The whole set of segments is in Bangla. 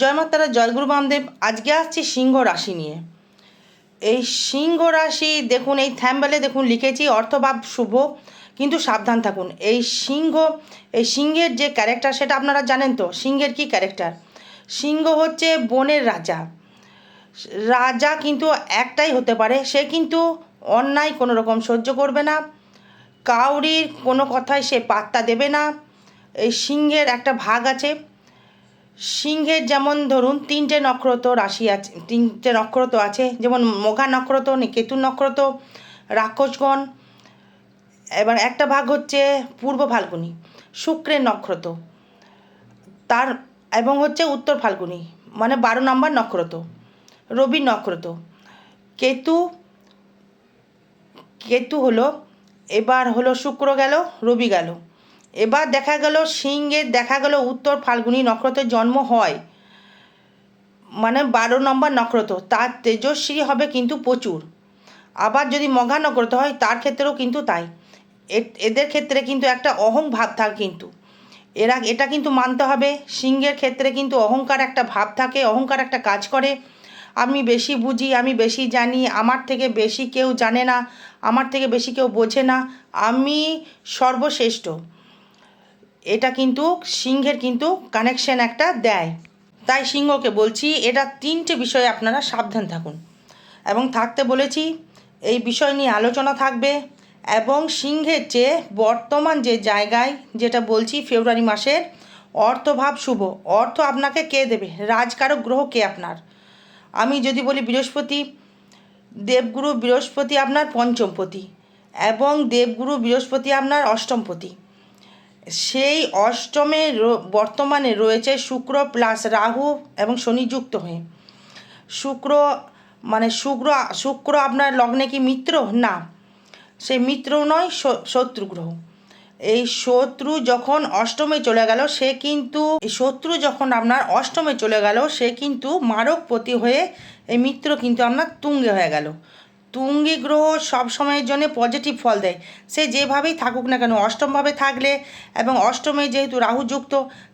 জয় মাতারা জয়গুরু বামদেব আজকে আসছি সিংহ রাশি নিয়ে। এই সিংহ রাশি, দেখুন, এই থ্যাম্বেলে দেখুন, লিখেছি অর্থভাব শুভ, কিন্তু সাবধান থাকুন। এই সিংহ, এই সিংহের যে ক্যারেক্টার সেটা আপনারা জানেন তো, সিংহের কি ক্যারেক্টার সিংহ হচ্ছে বনের রাজা। রাজা কিন্তু একটাই হতে পারে, সে কিন্তু অন্যায় কোনো রকম সহ্য করবে না, কাউরির কোনো কথায় সে পাত্তা দেবে না, এই সিংহের একটা ভাগ আছে। সিংহের যেমন ধরুন তিনটে নক্ষত্র রাশি আছে, তিনটে নক্ষত্র আছে, যেমন মঘা নক্ষত্র, কেতু নক্ষত্র, রাক্ষসগণ, এবার একটা ভাগ হচ্ছে পূর্ব ফাল্গুনি, শুক্রের নক্ষত্র, তার এবং হচ্ছে উত্তর ফাল্গুনি মানে বারো নম্বর নক্ষত্র, রবির নক্ষত্র, কেতু কেতু হলো, এবার হলো শুক্র গেল, রবি গেল এবার দেখা গেল সিংহের দেখা গেল উত্তর ফাল্গুনি নক্ষত্রের জন্ম হয়। মানে বারো নম্বর নক্ষত্র। তার তেজস্বী হবে কিন্তু প্রচুর। আবার যদি মঘা নক্ষত্র হয়, তার ক্ষেত্রেও কিন্তু তাই। এদের ক্ষেত্রে কিন্তু একটা অহং ভাব থাকে কিন্তু। এরা, এটা কিন্তু মানতে হবে। সিংহের ক্ষেত্রে কিন্তু অহংকার একটা ভাব থাকে, অহংকার একটা কাজ করে। আমি বেশি বুঝি, আমি বেশি জানি, আমার থেকে বেশি কেউ জানে না, আমার থেকে বেশি কেউ বোঝে না। আমি সর্বশ্রেষ্ঠ। এটা কিন্তু সিংহের কিন্তু কানেকশন একটা দেয়। তাই সিংহকে বলছি, এটা তিনটে বিষয়ে আপনারা সাবধান থাকুন। এবং থাকতে বলেছি, এই বিষয় নিয়ে আলোচনা থাকবে এবং সিংহের যে বর্তমান যে জায়গায়, যেটা বলছি ফেব্রুয়ারি মাসের অর্থভাব শুভ। অর্থ আপনাকে কে দেবে? রাজকারক গ্রহ কে আপনার? আমি যদি বলি বৃহস্পতি, দেবগুরু বৃহস্পতি আপনার পঞ্চমপতি এবং দেবগুরু বৃহস্পতি আপনার অষ্টমপতি। সেই অষ্টমে বর্তমানে রয়েছে শুক্র প্লাস রাহু এবং শনি যুক্ত হয়ে। শুক্র মানে শুক্র শুক্র আপনার লগ্নে কি মিত্র? না। সেই মিত্র নয়, শ- শত্রু গ্রহ। এই শত্রু যখন অষ্টমে চলে গেল, সে কিন্তু শত্রু যখন আপনার অষ্টমে চলে গেল, সে কিন্তু মারকপতি হয়ে এই মিত্র কিন্তু আপনার তুঙ্গে হয়ে গেল। তুঙ্গি গ্রহ সব সময়ের জন্য পজিটিভ ফল দেয়। সে যেভাবেই থাকুক না কেন, অষ্টমভাবে থাকলে এবং অষ্টমে যেহেতু রাহু যুক্ত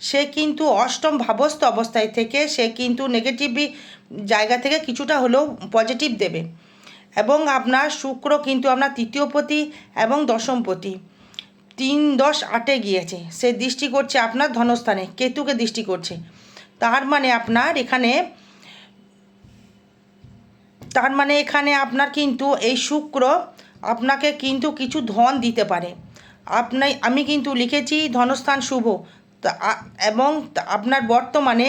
সে কিন্তু অষ্টম ভাবস্থ অবস্থায় থেকে সে কিন্তু নেগেটিভ জায়গা থেকে কিছুটা হলেও পজিটিভ দেবে। এবং আপনার শুক্র কিন্তু আপনার তৃতীয়পতি এবং দশমপতি তিন দশ আটে গিয়েছে। সে দৃষ্টি করছে আপনার ধনস্থানে, কেতুকে দৃষ্টি করছে। তার মানে আপনার এখানে তার মানে এখানে আপনার কিন্তু এই শুক্র আপনাকে কিন্তু কিছু ধন দিতে পারে। আপনার আমি কিন্তু লিখেছি ধনস্থান শুভ। এবং আপনার বর্তমানে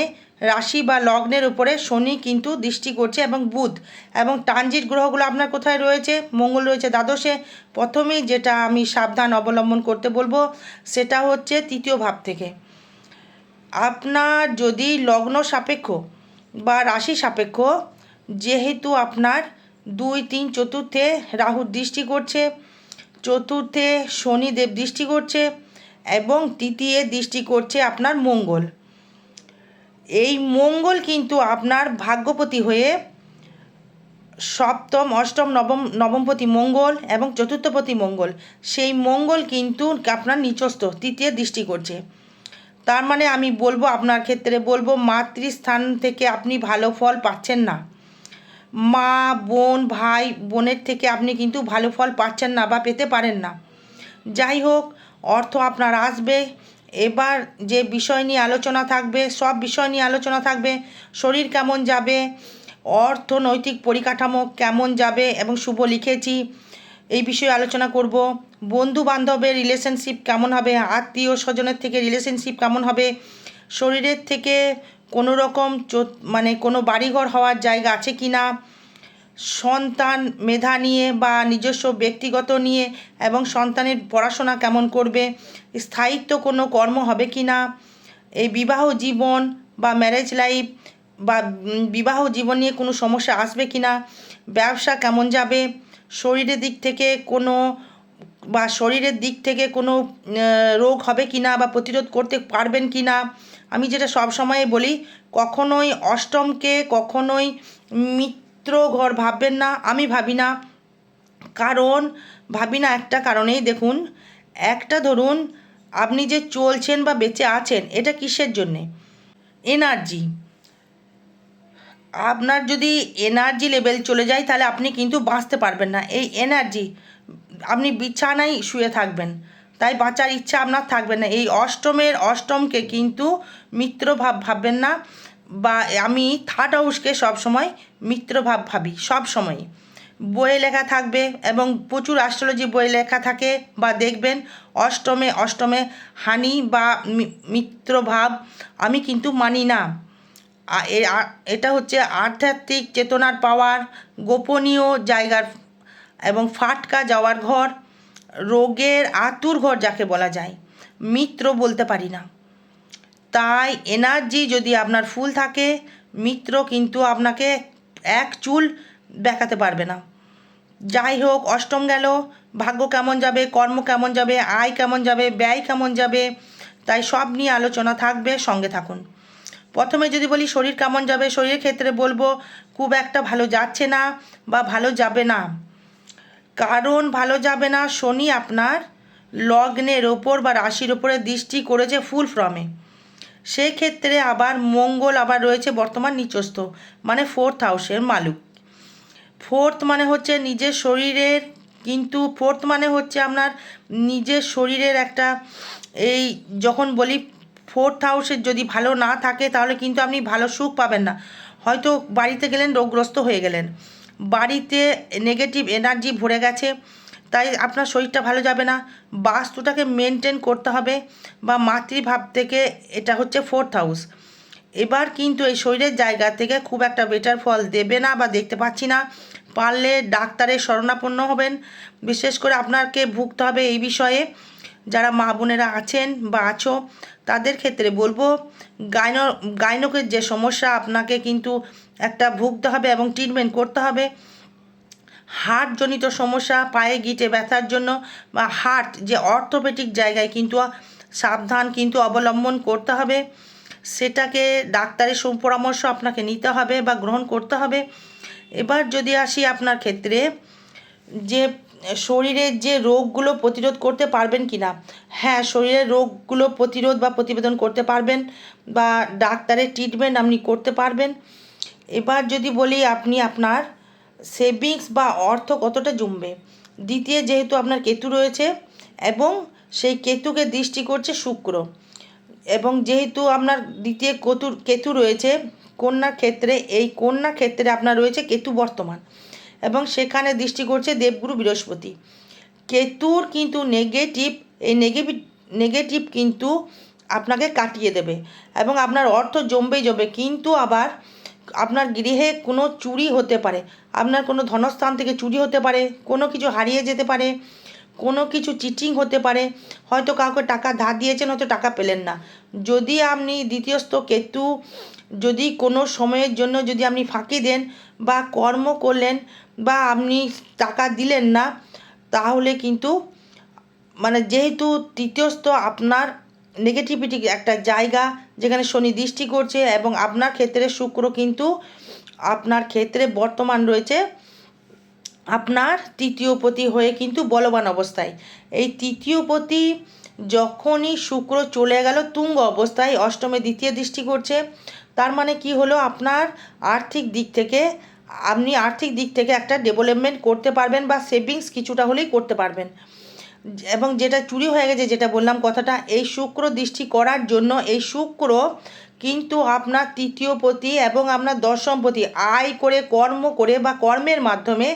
রাশি বা লগ্নের উপরে শনি কিন্তু দৃষ্টি করছে এবং বুধ। এবং ট্রানজিট গ্রহগুলো আপনার কোথায় রয়েছে? মঙ্গল রয়েছে দ্বাদশে। প্রথমেই যেটা আমি সাবধান অবলম্বন করতে বলব, সেটা হচ্ছে তৃতীয় ভাব থেকে। আপনার যদি লগ্ন সাপেক্ষ বা রাশি সাপেক্ষ যেহেতু আপনার দুই, তিন চতুর্থে রাহুর দৃষ্টি করছে, চতুর্থে শনিদেব দৃষ্টি করছে এবং তৃতীয় দৃষ্টি করছে আপনার মঙ্গল। এই মঙ্গল কিন্তু আপনার ভাগ্যপতি হয়ে সপ্তম, অষ্টম, নবম, নবমপতি মঙ্গল এবং চতুর্থপতি মঙ্গল। সেই মঙ্গল কিন্তু আপনার নিচস্থ, তৃতীয় দৃষ্টি করছে। তার মানে আমি বলব, আপনার ক্ষেত্রে বলব, মাতৃস্থান থেকে আপনি ভালো ফল পাচ্ছেন না। মা, বোন, ভাই, বোনের থেকে আপনি কিন্তু ভালো ফল পাচ্ছেন না বা পেতে পারেন না। যাই হোক, অর্থ আপনার আসবে। এবার যে বিষয় নিয়ে আলোচনা থাকবে, সব বিষয় নিয়ে আলোচনা থাকবে, শরীর কেমন যাবে, অর্থনৈতিক পরিকাঠামো কেমন যাবে এবং শুভ লিখেছি, এই বিষয়ে আলোচনা করব। বন্ধু বান্ধবের রিলেশনশিপ কেমন হবে আত্মীয় স্বজনের থেকে রিলেশনশিপ কেমন হবে, শরীরের থেকে কোনো রকম মানে কোনো বাড়িঘর হওয়ার জায়গা আছে কি না? সন্তান মেধা নিয়ে বা নিজস্ব ব্যক্তিগত নিয়ে এবং সন্তানের পড়াশোনা কেমন করবে? স্থায়িত্ব কোনো কর্ম হবে কি না? এই বিবাহ জীবন বা ম্যারেজ লাইফ বা বিবাহ জীবন নিয়ে কোনো সমস্যা আসবে কি না? ব্যবসা কেমন যাবে? শরীরের দিক থেকে কোনো বা শরীরের দিক থেকে কোনো রোগ হবে কি না বা প্রতিরোধ করতে পারবেন কি না? আমি যেটা সব সময় বলি, কখনোই অষ্টমকে, কখনোই মিত্র ঘর ভাববেন না। আমি ভাবি না। কারণ, ভাবি না একটা কারণেই দেখুন, একটা ধরুন, আপনি যে চলছেন বা বেঁচে আছেন, এটা কিসের জন্যে? এনার্জি। আপনার যদি এনার্জি লেভেল চলে যায়, তাহলে আপনি কিন্তু বাঁচতে পারবেন না। এই এনার্জি, আপনি বিছানায় শুয়ে থাকবেন। তাই বাঁচার ইচ্ছা আপনার থাকবে না। এই অষ্টমের অষ্টমকে কিন্তু মিত্র ভাব ভাববেন না বা আমি থার্ড হাউসকে সবসময় মিত্র ভাব ভাবি, সব সময়। বইয়ে লেখা থাকবে এবং প্রচুর অ্যাস্ট্রোলজি বই লেখা থাকে বা দেখবেন অষ্টমে অষ্টমে হানি বা মিত্রভাব আমি কিন্তু মানি না। এটা হচ্ছে আধ্যাত্মিক চেতনার পাওয়ার গোপনীয় জায়গার এবং ফাটকা যাওয়ার ঘর। রোগের আতুর ঘর যাকে বলা যায়। মিত্র বলতে পারি না। তাই এনার্জি যদি আপনার ফুল থাকে, মিত্র কিন্তু আপনাকে এক চুল দেখাতে পারবে না। যাই হোক, অষ্টম গেল। ভাগ্য কেমন যাবে, কর্ম কেমন যাবে, আয় কেমন যাবে, ব্যয় কেমন যাবে, তাই সব নিয়ে আলোচনা থাকবে, সঙ্গে থাকুন। প্রথমে যদি বলি শরীর কেমন যাবে, শরীরের ক্ষেত্রে বলব, খুব একটা ভালো যাচ্ছে না বা ভালো যাবে না। কারণ ভালো যাবে না শনি আপনার লগ্নের ওপর বা রাশির ওপরে দৃষ্টি করেছে ফুল ফ্রমে। সেই ক্ষেত্রে আবার মঙ্গল আবার রয়েছে বর্তমান নিচস্থ মানে ফোর্থ হাউসের মালুক। ফোর্থ মানে হচ্ছে নিজের শরীরের, কিন্তু ফোর্থ মানে হচ্ছে আপনার নিজের শরীরের একটা এই যখন বলি ফোর্থ হাউসের যদি ভালো না থাকে তাহলে কিন্তু আপনি ভালো সুখ পাবেন না। হয়তো বাড়িতে গেলেন, রোগগ্রস্ত হয়ে গেলেন। বাড়িতে নেগেটিভ এনার্জি ভরে গেছে, তাই আপনার শরীরটা ভালো যাবে না। বাস্তুটাকে মেনটেন করতে হবে বা মাতৃভাব থেকে এটা হচ্ছে ফোর্থ হাউস এবার কিন্তু এই শরীরের জায়গা থেকে খুব একটা বেটার ফল দেবে না বা দেখতে পাচ্ছি না। পারলে ডাক্তারের শরণাপন্ন হবেন। বিশেষ করে আপনাকে ভুগতে হবে এই বিষয়ে। যারা মা বোনেরা আছেন বা আছো, তাদের ক্ষেত্রে বলব, গাইনো গাইনকের যে সমস্যা, আপনাকে কিন্তু একটা ভুগতে হবে এবং ট্রিটমেন্ট করতে হবে। হার্টজনিত সমস্যা, পায়ে গিটে ব্যথার জন্য, বা হার্ট যে অর্থোপেটিক জায়গায় কিন্তু সাবধান কিন্তু অবলম্বন করতে হবে। সেটাকে ডাক্তারের পরামর্শ আপনাকে নিতে হবে বা গ্রহণ করতে হবে। এবার যদি আসি আপনার ক্ষেত্রে, যে শরীরের যে রোগগুলো প্রতিরোধ করতে পারবেন কি না হ্যাঁ শরীরের রোগগুলো প্রতিরোধ বা প্রতিবেদন করতে পারবেন বা ডাক্তারের ট্রিটমেন্ট আপনি করতে পারবেন। এবার যদি বলি আপনি আপনার সেভিংস বা অর্থ কতটা জমবে? দ্বিতীয় যেহেতু আপনার কেতু রয়েছে এবং সেই কেতুকে দৃষ্টি করছে শুক্র। এবং যেহেতু আপনার দ্বিতীয় কেতুর কেতু রয়েছে কন্যার ক্ষেত্রে, এই কন্যা ক্ষেত্রে আপনার রয়েছে কেতু বর্তমান। এবং সেখানে দৃষ্টি করছে দেবগুরু বৃহস্পতি। কেতুর কিন্তু নেগেটিভ এই নেগেটিভ নেগেটিভ কিন্তু আপনাকে কাটিয়ে দেবে। এবং আপনার অর্থ জমবেই জমবে। কিন্তু আবার আপনার গৃহে কোনো চুরি হতে পারে, আপনার কোনো ধনস্থান থেকে চুরি হতে পারে, কোনো কিছু হারিয়ে যেতে পারে, কোনো কিছু চিটিং হতে পারে, হয়তো কাউকে টাকা ধার দিয়েছেন, হয়তো টাকা পেলেন না। যদি আপনি দ্বিতীয়স্থ কেতু, যদি কোনো সময়ের জন্য যদি আপনি ফাঁকি দেন বা কর্ম করলেন বা আপনি টাকা দিলেন না, তাহলে কিন্তু মানে যেহেতু তৃতীয়স্থ আপনার নেগেটিভিটি একটা জায়গা যেখানে শনি দৃষ্টি করছে এবং আপনার ক্ষেত্রে শুক্র কিন্তু আপনার ক্ষেত্রে বর্তমান রয়েছে আপনার তৃতীয় পতি হয়ে কিন্তু বলবান অবস্থায়। এই তৃতীয় পতি যখনই শুক্র চলে গেল তুঙ্গ অবস্থায়, অষ্টমে দ্বিতীয় দৃষ্টি করছে, তার মানে কি হলো? আপনার আর্থিক দিক থেকে, আপনি আর্থিক দিক থেকে একটা ডেভেলপমেন্ট করতে পারবেন বা সেভিংস কিছুটা হলেই করতে পারবেন। এবং যেটা চুরি হয়ে গেছে, যেটা বললাম কথাটা, এই শুক্র দৃষ্টি করার জন্য এই শুক্র কিন্তু আপনার তৃতীয় পতি এবং আপনার দশম পতি, আয় করে, কর্ম করে বা কর্মের মাধ্যমে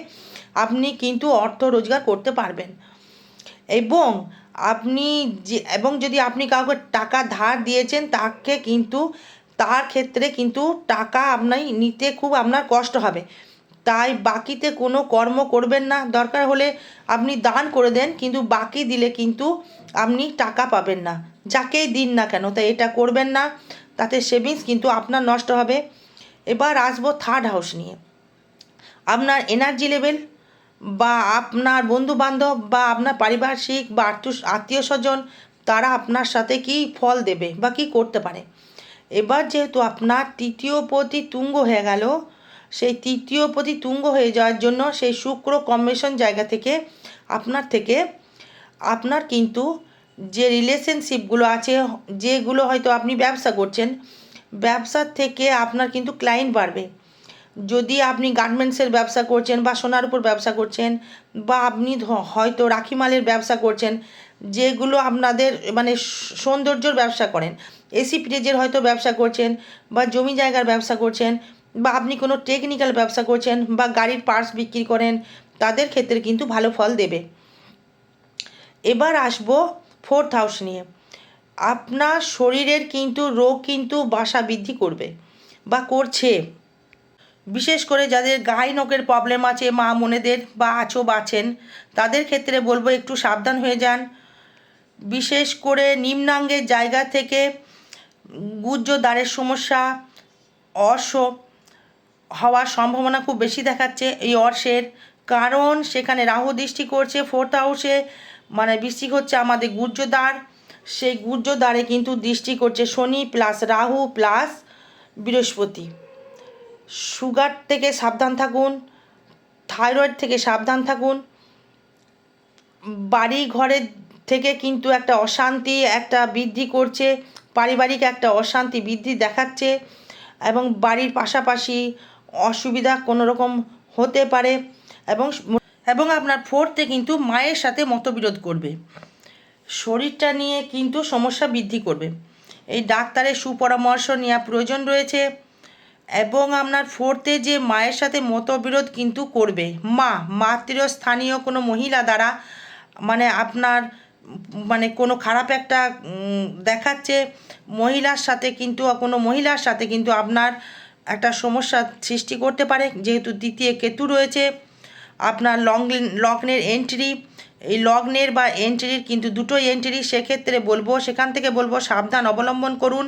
আপনি কিন্তু অর্থ রোজগার করতে পারবেন। এবং আপনি যে, এবং যদি আপনি কাউকে টাকা ধার দিয়েছেন, তাকে কিন্তু, তার ক্ষেত্রে কিন্তু টাকা আপনি নিতে খুব আপনার কষ্ট হবে। তাই বাকিতে কোনো কর্ম করবেন না। দরকার হলে আপনি দান করে দেন, কিন্তু বাকি দিলে কিন্তু আপনি টাকা পাবেন না। যাকেই দিন না কেন, তাই এটা করবেন না। তাতে সেভিংস কিন্তু আপনার নষ্ট হবে। এবার আসব থার্ড হাউস নিয়ে। আপনার এনার্জি লেভেল বা আপনার বন্ধু বান্ধব বা আপনার পারিপার্শ্বিক বা আত্মীয় স্বজন তারা আপনার সাথে কী ফল দেবে বা কী করতে পারে? এবার যেহেতু আপনার তৃতীয় পতি তুঙ্গ হয়ে গেল সেই তৃতীয় পতি তুঙ্গ হয়ে যাওয়ার জন্য সেই শুক্র কম্বিনেশন জায়গা থেকে আপনার থেকে, আপনার কিন্তু যে রিলেশনশিপগুলো আছে, যেগুলো হয়তো আপনি ব্যবসা করছেন ব্যবসার থেকে আপনার কিন্তু ক্লায়েন্ট বাড়বে। যদি আপনি গার্মেন্টসের ব্যবসা করছেন বা সোনার উপর ব্যবসা করছেন বা আপনি হয়তো রাখি মালের ব্যবসা করছেন, যেগুলো আপনাদের মানে সৌন্দর্যর ব্যবসা করেন এসি ফ্রিজের হয়তো ব্যবসা করছেন বা জমি জায়গার ব্যবসা করছেন বা আপনি কোনো টেকনিক্যাল ব্যবসা করছেন বা গাড়ির পার্টস বিক্রি করেন, তাদের ক্ষেত্রে কিন্তু ভালো ফল দেবে। এবার আসব ফোর্থ হাউস নিয়ে। আপনার শরীরের কিন্তু রোগ কিন্তু বাসা বৃদ্ধি করবে বা করছে। বিশেষ করে যাদের গায়ে নখের প্রবলেম আছে, মা মনেদের বা আছো বাছেন তাদের ক্ষেত্রে বলব একটু সাবধান হয়ে যান। বিশেষ করে নিম্নাঙ্গের জায়গা থেকে গুজ্জ দ্বারের সমস্যা অর্শ হওয়ার সম্ভাবনা খুব বেশি দেখাচ্ছে এই অর্শের, কারণ সেখানে রাহু দৃষ্টি করছে ফোর্থ হাউসে মানে বৃষ্টি হচ্ছে আমাদের গুর্জদ্বার সেই গুর্জদ্বারে কিন্তু দৃষ্টি করছে Shani plus Rahu plus Brihaspati. Sugar থেকে সাবধান থাকুন থাইরয়েড থেকে সাবধান থাকুন, বাড়ি ঘরের থেকে কিন্তু একটা অশান্তি, একটা বৃদ্ধি করছে, পারিবারিক একটা অশান্তি বৃদ্ধি দেখাচ্ছে এবং বাড়ির পাশাপাশি অসুবিধা কোনো রকম হতে পারে এবং এবং আপনার ফোর্থে কিন্তু মায়ের সাথে মতবিরোধ করবে। শরীরটা নিয়ে কিন্তু সমস্যা বৃদ্ধি করবে। এই ডাক্তারের সুপরামর্শ নেওয়া প্রয়োজন রয়েছে এবং আপনার ফোর্থে যে মায়ের সাথে মতবিরোধ কিন্তু করবে। মা, মাতৃস্থানীয় কোনো মহিলা দ্বারা মানে আপনার মানে কোনো খারাপ একটা দেখাচ্ছে মহিলার সাথে কিন্তু, কোনো মহিলার সাথে কিন্তু আপনার একটা সমস্যা সৃষ্টি করতে পারে। যেহেতু দ্বিতীয় কেতু রয়েছে, আপনার লং লগ্নের এন্ট্রি এই লগ্নের বা এন্ট্রির কিন্তু দুটোই এন্ট্রি সেক্ষেত্রে বলব, সেখান থেকে বলব সাবধান অবলম্বন করুন।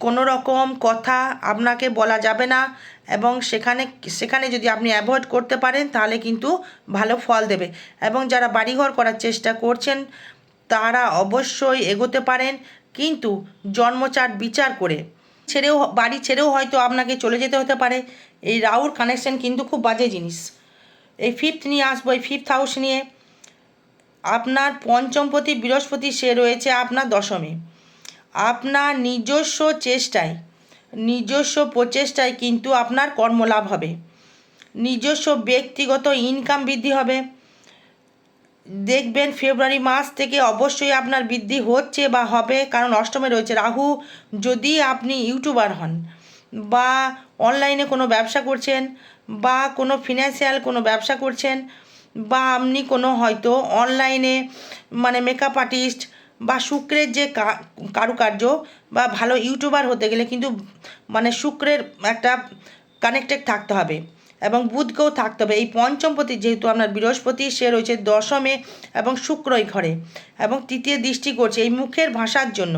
কোনো রকম কথা আপনাকে বলা যাবে না এবং সেখানে সেখানে যদি আপনি অ্যাভয়েড করতে পারেন, তাহলে কিন্তু ভালো ফল দেবে। এবং যারা বাড়িঘর করার চেষ্টা করছেন, তারা অবশ্যই এগোতে পারেন। কিন্তু জন্মচার বিচার করে ছেড়েও বাড়ি ছেড়েও হয়তো আপনাকে চলে যেতে হতে পারে। এই রাউর কানেকশন কিন্তু খুব বাজে জিনিস। এই ফিফথ নিয়ে আসব, এই ফিফথ হাউস নিয়ে। আপনার পঞ্চমপতি বৃহস্পতি সে রয়েছে আপনার দশমে। আপনার নিজস্ব চেষ্টায়, নিজস্ব প্রচেষ্টায় কিন্তু আপনার কর্মলাভ হবে। নিজস্ব ব্যক্তিগত ইনকাম বৃদ্ধি হবে। দেখবেন ফেব্রুয়ারি মাস থেকে অবশ্যই আপনার বৃদ্ধি হচ্ছে বা হবে, কারণ অষ্টমে রয়েছে রাহু। যদি আপনি ইউটিউবার হন বা অনলাইনে কোনো ব্যবসা করছেন বা কোনো ফিনান্সিয়াল কোনো ব্যবসা করছেন বা আপনি কোনো হয়তো অনলাইনে মানে মেকআপ আর্টিস্ট বা শুক্রের যে কারুকার্য বা ভালো ইউটিউবার হতে গেলে কিন্তু মানে শুক্রের একটা কানেক্টেড থাকতে হবে। এবং বুধকেও থাকতে হবে। এই পঞ্চমপতি যেহেতু আপনার বৃহস্পতি, সে রয়েছে দশমে এবং শুক্রই ঘরে এবং তৃতীয় দৃষ্টি করছে এই মুখের ভাষার জন্য।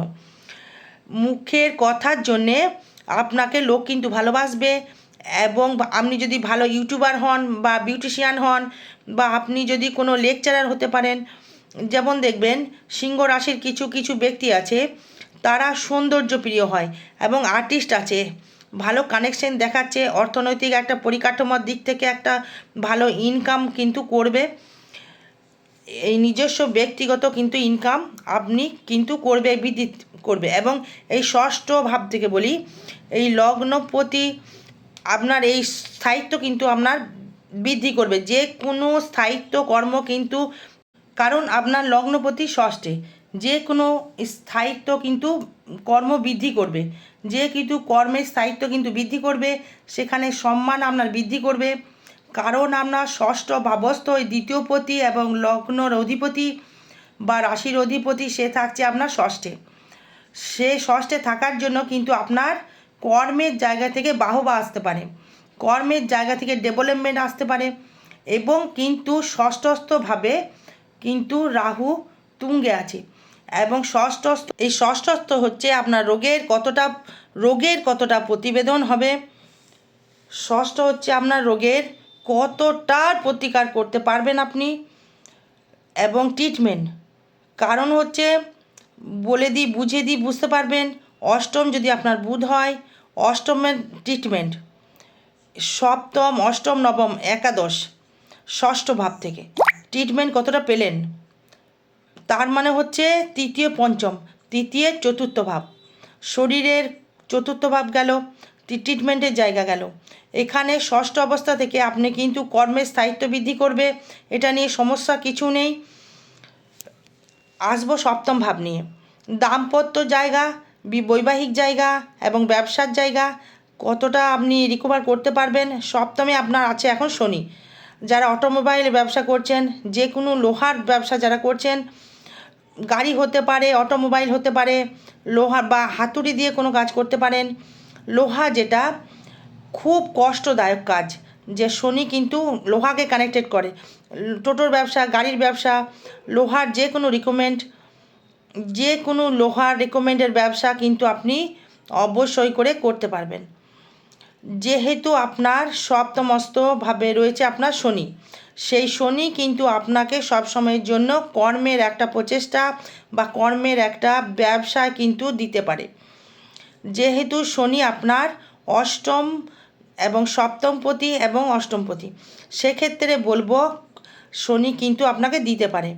মুখের কথার জন্যে আপনাকে লোক কিন্তু ভালোবাসবে এবং আপনি যদি ভালো ইউটিউবার হন বা বিউটিশিয়ান হন বা আপনি যদি কোনো লেকচারার হতে পারেন, যেমন দেখবেন সিংহ রাশির কিছু কিছু ব্যক্তি আছে, তারা সৌন্দর্য প্রিয় হয় এবং আর্টিস্ট আছে। ভালো কানেকশন দেখাচ্ছে, অর্থনৈতিক একটা পরিকাঠামোর দিক থেকে একটা ভালো ইনকাম কিন্তু করবে। এই নিজস্ব ব্যক্তিগত কিন্তু ইনকাম আপনি কিন্তু করবে, বৃদ্ধি করবে এবং এই ষষ্ঠ ভাব থেকে বলি, এই লগ্নপতি আপনার এই স্থায়িত্ব কিন্তু আপনার বৃদ্ধি করবে। যে কোনো স্থায়িত্ব কর্ম কিন্তু, কারণ আপনার লগ্নপতি ষষ্ঠে, যে কোনো স্থায়িত্ব কিন্তু কর্ম বৃদ্ধি করবে। যে কিন্তু কর্মের স্থায়িত্ব কিন্তু বৃদ্ধি করবে, সেখানে সম্মান আপনার বৃদ্ধি করবে। কারণ আপনার ষষ্ঠ ভাবস্থ দ্বিতীয় পতি এবং লগ্নর অধিপতি বা রাশির অধিপতি, সে থাকছে আপনার ষষ্ঠে। সে ষষ্ঠে থাকার জন্য কিন্তু আপনার কর্মের জায়গা থেকে বাহবা আসতে পারে। কর্মের জায়গা থেকে ডেভেলপমেন্ট আসতে পারে এবং কিন্তু ষষ্ঠস্থভাবে কিন্তু রাহু তুঙ্গে আছে। এবং ষষ্ঠস্থ এই ষষ্ঠস্থ হচ্ছে আপনার রোগের কতটা রোগের কতটা প্রতিবেদন হবে। ষষ্ঠ হচ্ছে আপনার রোগের কতটার প্রতিকার করতে পারবেন আপনি এবং ট্রিটমেন্ট কারণ হচ্ছে বলে দিই বুঝে দিই, বুঝতে পারবেন, অষ্টম যদি আপনার বুধ হয়, অষ্টমের ট্রিটমেন্ট সপ্তম, অষ্টম, নবম, একাদশ, ষষ্ঠ ভাব থেকে। ট্রিটমেন্ট কতটা পেলেন? তার মানে হচ্ছে তৃতীয় পঞ্চম, তৃতীয় চতুর্থ ভাব। শরীরের চতুর্থ ভাব গেল ট্রিটমেন্টের জায়গা গেল। এখানে ষষ্ঠ অবস্থা থেকে আপনি কিন্তু কর্মের স্থায়িত্ব বৃদ্ধি করবে, এটা নিয়ে সমস্যা কিছু নেই। আসব সপ্তম ভাব নিয়ে। দাম্পত্য জায়গা বৈবাহিক জায়গা এবং ব্যবসার জায়গা, কতটা আপনি রিকভার করতে পারবেন? সপ্তমে আপনার আছে এখন শনি। যারা অটোমোবাইল ব্যবসা করছেন যে কোনো লোহার ব্যবসা যারা করছেন গাড়ি হতে পারে, অটোমোবাইল হতে পারে, লোহা বা হাতুড়ি দিয়ে কোনো কাজ করতে পারেন। লোহা যেটা খুব কষ্টদায়ক কাজ, যে শনি কিন্তু লোহাকে কানেক্টেড করে। টোটোর ব্যবসা, গাড়ির ব্যবসা, লোহার যে কোনো রিকমেন্ড যে কোনো লোহার রেকমেন্ডের ব্যবসা কিন্তু আপনি অবশ্যই করে করতে পারবেন। যেহেতু আপনার সপ্তমস্তভাবে রয়েছে আপনার শনি সেই শনি কিন্তু আপনাকে সব সময়ের জন্য কর্মের একটা প্রচেষ্টা বা কর্মের একটা ব্যবসা কিন্তু দিতে পারে। যেহেতু শনি আপনার অষ্টম এবং সপ্তমপতি এবং অষ্টমপতি সেক্ষেত্রে বলব শনি কিন্তু আপনাকে দিতে পারে।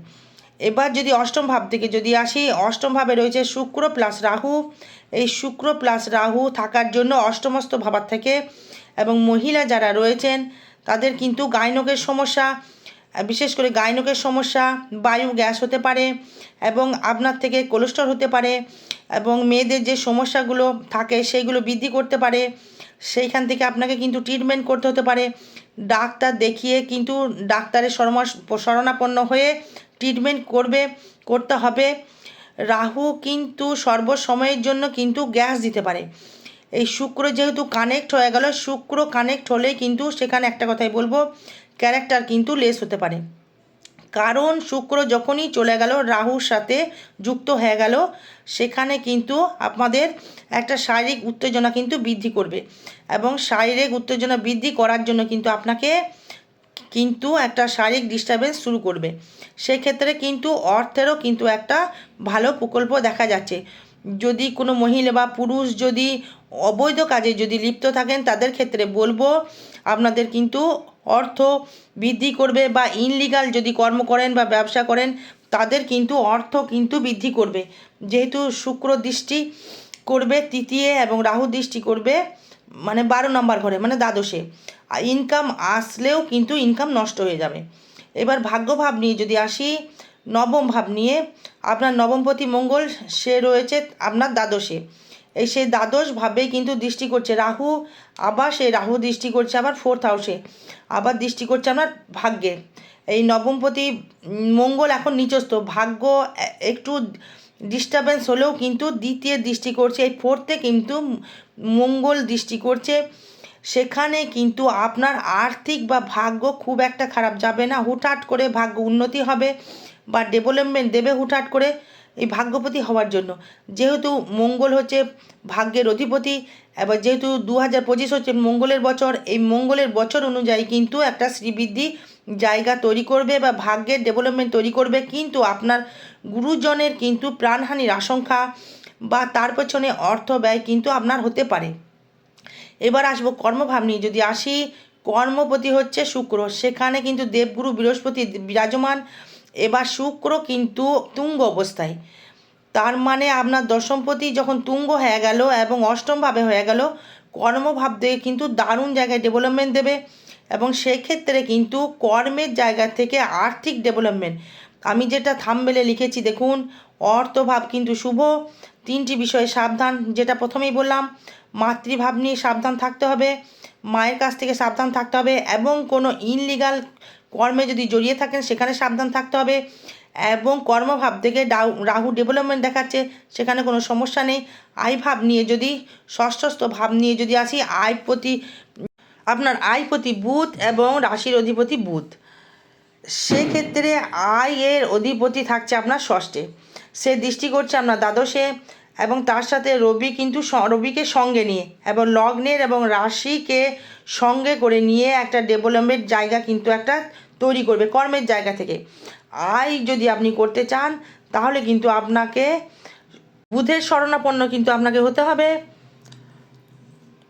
এবার যদি অষ্টম ভাব থেকে যদি আসি, অষ্টম ভাবে রয়েছে শুক্র প্লাস রাহু। এই শুক্র প্লাস রাহু থাকার জন্য অষ্টমস্ত ভাবার থেকে এবং মহিলা যারা রয়েছেন তাদের কিন্তু গাইনকের সমস্যা বিশেষ করে গাইনকের সমস্যা, বায়ু গ্যাস হতে পারে এবং আপনার থেকে কোলেস্ট্রল হতে পারে এবং মেয়েদের যে সমস্যাগুলো থাকে সেইগুলো বৃদ্ধি করতে পারে। সেইখান থেকে আপনাকে কিন্তু ট্রিটমেন্ট করতে হতে পারে। ডাক্তার দেখিয়ে কিন্তু ডাক্তারের শরমাস শরণাপন্ন হয়ে ট্রিটমেন্ট করবে, করতে হবে। রাহু কিন্তু সর্বসময়ের জন্য কিন্তু গ্যাস দিতে পারে। এই শুক্র যেহেতু কানেক্ট হয়ে গেল, শুক্র কানেক্ট হলে কিন্তু সেখানে একটা কথাই বলব ক্যারেক্টার কিন্তু লেস হতে পারে। কারণ শুক্র যখনই চলে গেল, রাহুর সাথে যুক্ত হয়ে গেল, সেখানে কিন্তু আপনাদের একটা শারীরিক উত্তেজনা কিন্তু বৃদ্ধি করবে। এবং শারীরিক উত্তেজনা বৃদ্ধি করার জন্য কিন্তু আপনাকে কিন্তু একটা শারীরিক ডিস্টারবেন্স শুরু করবে। সেক্ষেত্রে কিন্তু অর্থেরও কিন্তু একটা ভালো প্রকল্প দেখা যাচ্ছে। যদি কোনো মহিলা বা পুরুষ যদি অবৈধ কাজে যদি লিপ্ত থাকেন, তাদের ক্ষেত্রে বলব, আপনাদের কিন্তু অর্থ বৃদ্ধি করবে বা ইনলিগাল যদি কর্ম করেন বা ব্যবসা করেন, তাদের কিন্তু অর্থ কিন্তু বৃদ্ধি করবে। যেহেতু শুক্র দৃষ্টি করবে তৃতীয় এবং রাহু দৃষ্টি করবে মানে বারো নম্বর ঘরে মানে দ্বাদশে। ইনকাম আসলেও কিন্তু ইনকাম নষ্ট হয়ে যাবে। এবার ভাগ্যভাব নিয়ে যদি আসি, নবম ভাব নিয়ে, আপনার নবমপতি মঙ্গল, সে রয়েছে আপনার দ্বাদশে। এই সেই দ্বাদশ ভাবেই কিন্তু দৃষ্টি করছে। রাহু আবার সেই রাহু দৃষ্টি করছে আবার ফোর্থ হাউসে আবার দৃষ্টি করছে আমার ভাগ্যে। এই নবমপতি মঙ্গল এখন নিচস্থ। ভাগ্য একটু ডিস্টারবেন্স হলেও কিন্তু দ্বিতীয় দৃষ্টি করছে। এই ফোর্থে কিন্তু মঙ্গল দৃষ্টি করছে। সেখানে কিন্তু আপনার আর্থিক বা ভাগ্য খুব একটা খারাপ। যাবে না। হুটহাট করে ভাগ্য উন্নতি হবে বা ডেভেলপমেন্ট দেবে হুটহাট করে। এই ভাগ্যপতি হওয়ার জন্য। যেহেতু মঙ্গল হচ্ছে ভাগ্যের অধিপতি, এবার যেহেতু দু হাজার পঁচিশ হচ্ছে মঙ্গলের বছর, এই মঙ্গলের বছর অনুযায়ী কিন্তু একটা শ্রীবৃদ্ধি জায়গা তৈরি করবে বা ভাগ্যের ডেভেলপমেন্ট তৈরি করবে, কিন্তু আপনার গুরুজনের কিন্তু প্রাণহানির আশঙ্কা বা তার পেছনে অর্থ ব্যয় কিন্তু আপনার হতে পারে। এবার আসব কর্মভাব নিয়ে। যদি আসি, কর্মপতি হচ্ছে শুক্র। সেখানে কিন্তু দেবগুরু বৃহস্পতি বিরাজমান। এবার শুক্র কিন্তু তুঙ্গ অবস্থায়। তার মানে আপনার দশমপতি যখন তুঙ্গ হয়ে গেল এবং অষ্টমভাবে হয়ে গেল, কর্মভাব দিয়ে কিন্তু দারুণ জায়গায় ডেভেলপমেন্ট দেবে এবং সেক্ষেত্রে কিন্তু কর্মের জায়গা থেকে আর্থিক ডেভেলপমেন্ট আমি যেটা থামবেলে লিখেছি, দেখুন, অর্থভাব কিন্তু শুভ। তিনটি বিষয়ে সাবধান, যেটা প্রথমেই বললাম, মাতৃভাব নিয়ে সাবধান থাকতে হবে, মায়ের কাছ থেকে সাবধান থাকতে হবে এবং কোনো ইনলিগাল কর্মে যদি জড়িয়ে থাকেন, সেখানে সাবধান থাকতে হবে। এবং কর্মভাব থেকে রাহু ডেভেলপমেন্ট দেখাচ্ছে, সেখানে কোনো সমস্যা নেই। আয় ভাব নিয়ে যদি ষষ্ঠস্থ ভাব নিয়ে যদি আসি, আয় প্রতি, আপনার আয় প্রতি বুধ এবং রাশির অধিপতি বুধ। সেক্ষেত্রে আয়ের অধিপতি থাকছে আপনার ষষ্ঠে। সে দৃষ্টি করছে আপনার দ্বাদশে। এবং তার সাথে রবি কিন্তু রবিকে সঙ্গে নিয়ে এবং লগ্নের এবং রাশিকে সঙ্গে করে নিয়ে একটা ডেভেলপমেন্ট জায়গা কিন্তু একটা তৈরি করবে, কর্মের জায়গা থেকে। আয় যদি আপনি করতে চান, তাহলে কিন্তু আপনাকে বুধের শরণাপন্ন কিন্তু আপনাকে হতে হবে।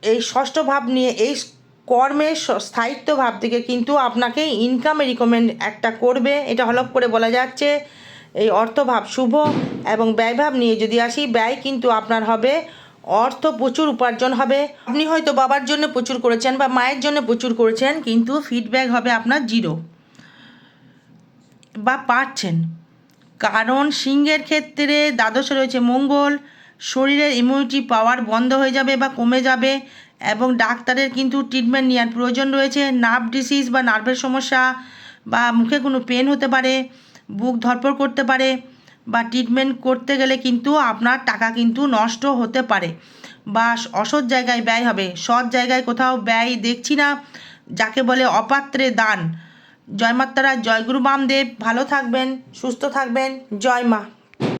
এই ষষ্ঠ ভাব নিয়ে, এই কর্মের স্থায়িত্ব ভাব থেকে কিন্তু আপনাকে ইনকামে রিকমেন্ড একটা করবে, এটা হলপ করে বলা যাচ্ছে। এই অর্থভাব শুভ এবং ব্যয়ভাব নিয়ে যদি আসি, ব্যয় কিন্তু আপনার হবে। অর্থ প্রচুর উপার্জন হবে। আপনি হয়তো বাবার জন্য প্রচুর করেছেন বা মায়ের জন্য প্রচুর করেছেন, কিন্তু ফিডব্যাক হবে আপনার জিরো বা পাচ্ছেন কারণ সিংহের ক্ষেত্রে দ্বাদশে রয়েছে মঙ্গল, শরীরের ইমিউনিটি পাওয়ার বন্ধ হয়ে যাবে বা কমে যাবে এবং ডাক্তারের কিন্তু ট্রিটমেন্ট নেওয়ার প্রয়োজন রয়েছে। নার্ভ ডিসিজ বা নার্ভের সমস্যা বা মুখে কোনো পেন হতে পারে। বুক ধরপড় করতে পারে বা ট্রিটমেন্ট করতে গেলে কিন্তু আপনার টাকা কিন্তু নষ্ট হতে পারে। বা অসৎ জায়গায় ব্যয় হবে। সৎ জায়গায় কোথাও ব্যয় দেখছি না, যাকে বলে অপাত্রে দান। জয় জয়গুরু জয় গুরু বামদেব, ভালো থাকবেন, সুস্থ থাকবেন। জয় মা।